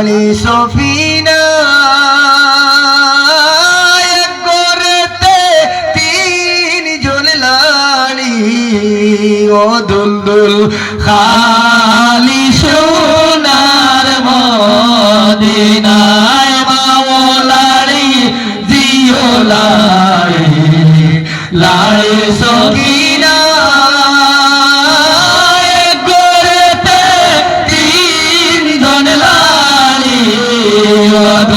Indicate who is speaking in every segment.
Speaker 1: আরে সফিনা। করতে তিন জন লি ও
Speaker 2: দুল দুল খালি সোনার
Speaker 1: মদিনা।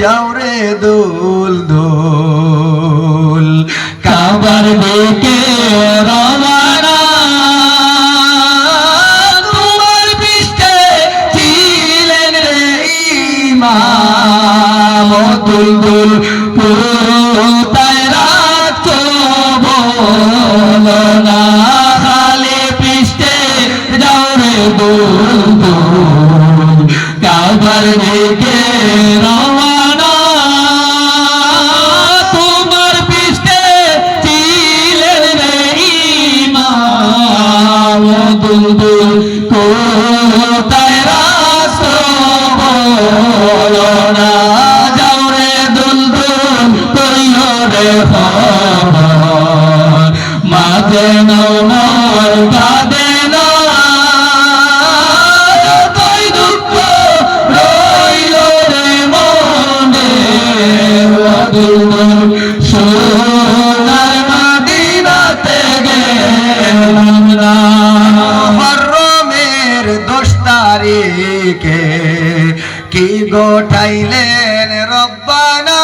Speaker 1: যাও রে দোল দোল
Speaker 2: কাবার
Speaker 1: বেকে নবীকে কি গোঠাইলেন রব্বানা?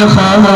Speaker 2: خاف